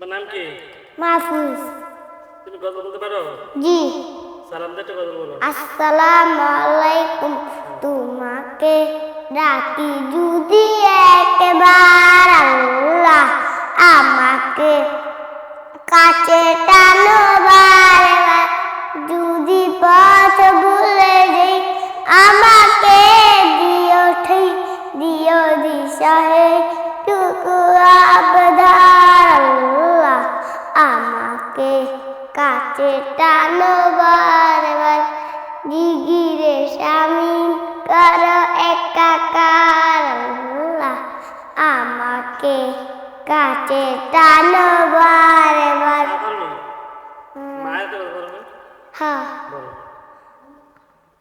তোমার নাম কি? মাহফুজ তুমি গজল বলতে পারো? জি। সালাম একটা গজল বলো। আসসালামু আলাইকুম তোমাকে ডাকি যদি একবার আল্লাহ আমাকে কাছে টানো বারবার। যদি পথ ভুলে যাই আমাকে দিও ঠিক দিও দিশা হে টুকু আবদার আমাকে কাছে টানো বারবার। জিগিরে স্বামী কর একাকার আমাকে কাছে টানো বারবার। হ্যাঁ।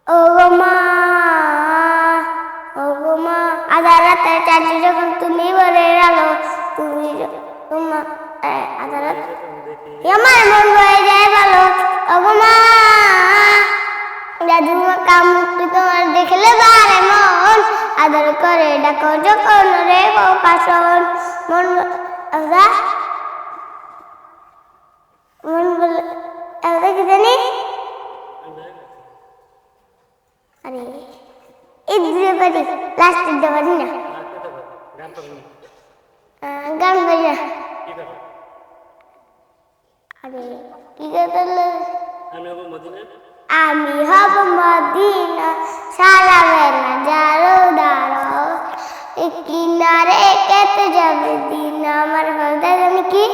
ও মা ও মা। আদালতে চাচি যখন তুমি বলে গেলো তুমি তোমার আদালত। আমার মন বয়ে যায় ভালো। ও গো মা দাদু কামুক্তি তোমার দেখলে বারে মন। আদর করে ডাকো যখন রে পাশন মন আদা। মন বলে আদা কি জানি? আরে এই দুটো পারি লাস্টের পারি না? গান আরে কি কথা আমি হব মদিনা। আমি হব মদিনা সারা না যারো দাঁড়ো কিনারে কেটে যাবে দিন আমার হৃদয় জানি কি?